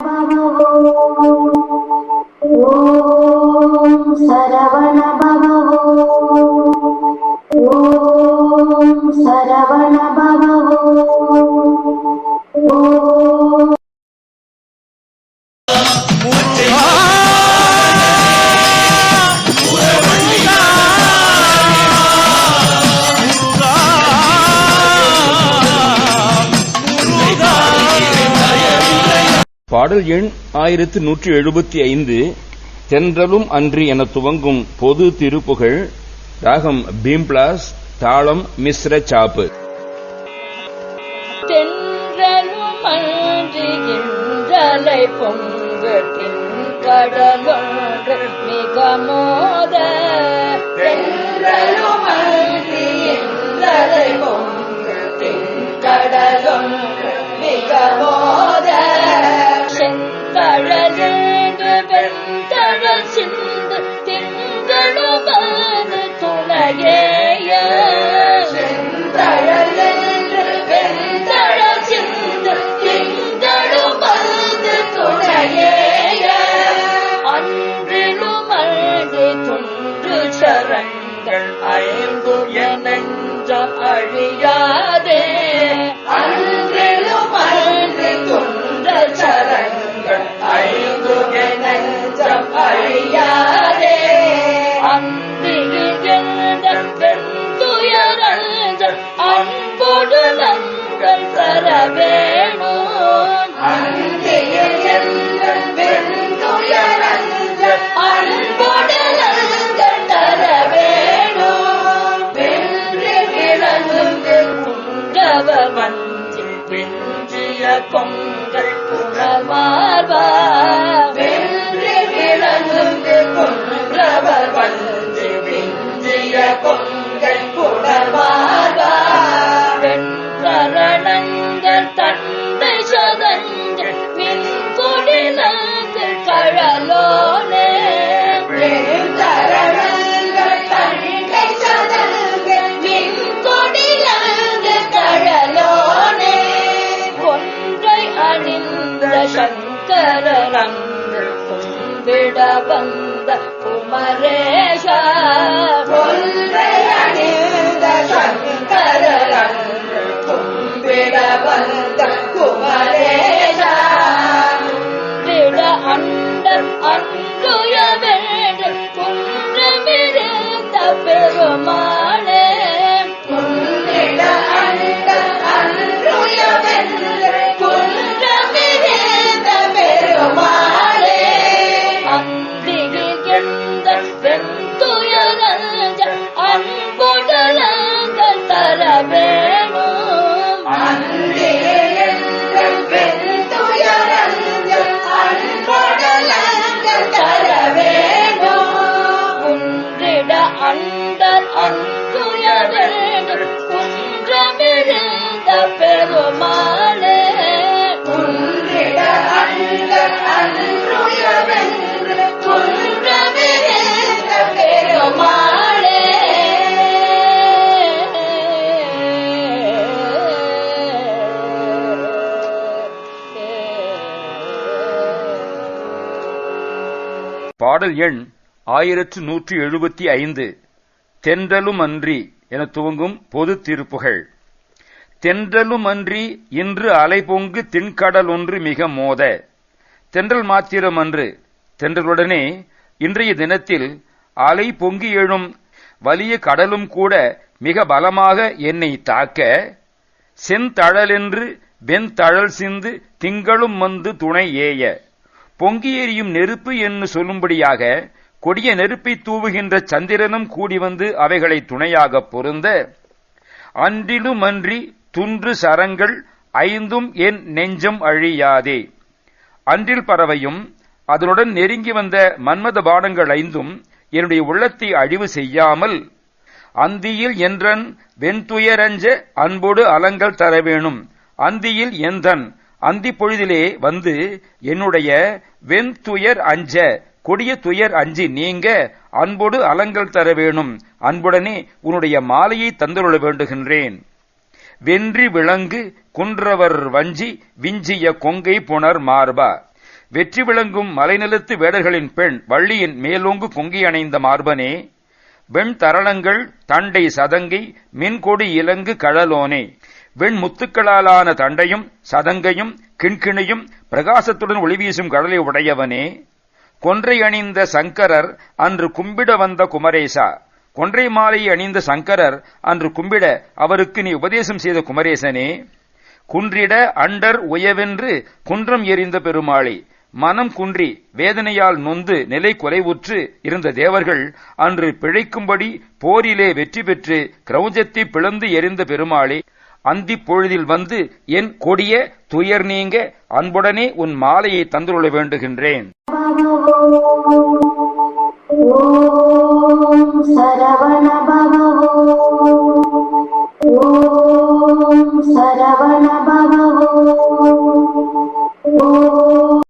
ॐ सरवण பாடல் எண் ஆயிரத்து நூற்றி எழுபத்தி ஐந்து தென்றலும் அன்றி என துவங்கும் பொது திருப்புகழ் ராகம் பீம்ப்ளாஸ் தாளம் மிஸ்ர சாப்பு. தென்றலும் அன்றிகின்றலை பொங்கட்டின் கடலொன்று மிக மோத தென்றலும் அன்றிகின்றலை பொங்கட்டின் கடலொன்று Gloria 的功。கும்பிட வந்த பெருமாளே குன்றிட குன்றமிருந்த பெருமாளே பாடல் எண் ஆயிரத்து நூற்றி எழுபத்தி ஐந்து. தென்றலும் அன்றி என துவங்கும் பொது திருப்புகழ் தென்றலும் அன்றி இன்று அலைபொங்கு தென்கடல் ஒன்று மிக மோத. தென்றல் மாத்திரம் அன்று தென்றலுடனே இன்றைய தினத்தில் அலை பொங்கி எழும் வலிய கடலும் கூட மிக பலமாக என்னை தாக்க. செந்தழலென்று வெண்தழல் சிந்து திங்களும் வந்து துணை ஏய. பொங்கி எறியும் நெருப்பு என்று சொல்லும்படியாக கொடிய நெருப்பை தூவுகின்ற சந்திரனும் கூடி வந்து அவைகளை துணையாகப் பொருந்த. அன்றிலுமன்றி துன்று சரங்கள் ஐந்தும் என் நெஞ்சம் அழியாதே. அன்றில் பறவையும் அதனுடன் நெருங்கி வந்த மன்மத பாடங்கள் ஐந்தும் என்னுடைய உள்ளத்தை அழிவு செய்யாமல் அந்தியில் என்றன் வெண்துயரஞ்ச அன்போடு அலங்கள் தர வேணும் அந்தியில் எந்தன் அந்தி பொழுதிலே வந்து என்னுடைய வெண்துயர் அஞ்ச கொடிய துயர் அஞ்சி நீங்க அன்போடு அலங்கள் தர வேணும் அன்புடனே உன்னுடைய மாலையை தந்துள்ள வேண்டுகின்றேன். வென்றி விளங்கு குன்றவர் வஞ்சி விஞ்சிய கொங்கை புனர் மார்பா. வெற்றி விளங்கும் மலைநிலத்து வேடர்களின் பெண் வள்ளியின் மேலோங்கு கொங்கி அணைந்த மார்பனே. வெண் தரளங்கள் தண்டை சதங்கை மின்கொடி இலங்கு கழலோனே. வெண் முத்துக்களாலான தண்டையும் சதங்கையும் கிண்கிணையும் பிரகாசத்துடன் ஒளிவீசும் கடலை உடையவனே. கொன்றை அணிந்த சங்கரர் அன்று கும்பிட வந்த குமரேசா. கொன்றை மாலையை அணிந்த சங்கரர் அன்று கும்பிட அவருக்கு நீ உபதேசம் செய்த குமரேசனே குன்றிட அண்டர் உயவென்று குன்றம் எறிந்த பெருமாளை மனம் குன்றி வேதனையால் நொந்து நிலை குறைவுற்று இருந்த தேவர்கள் அன்று பிழைக்கும்படி போரிலே வெற்றி பெற்று கிரௌஞ்சத்தை பிளந்து எறிந்த பெருமாளே அந்தி பொழுதில் வந்து என் கொடிய துயர் நீங்க அன்புடனே உன் மாலையை தந்துள்ள வேண்டுகின்றேன். சரவணப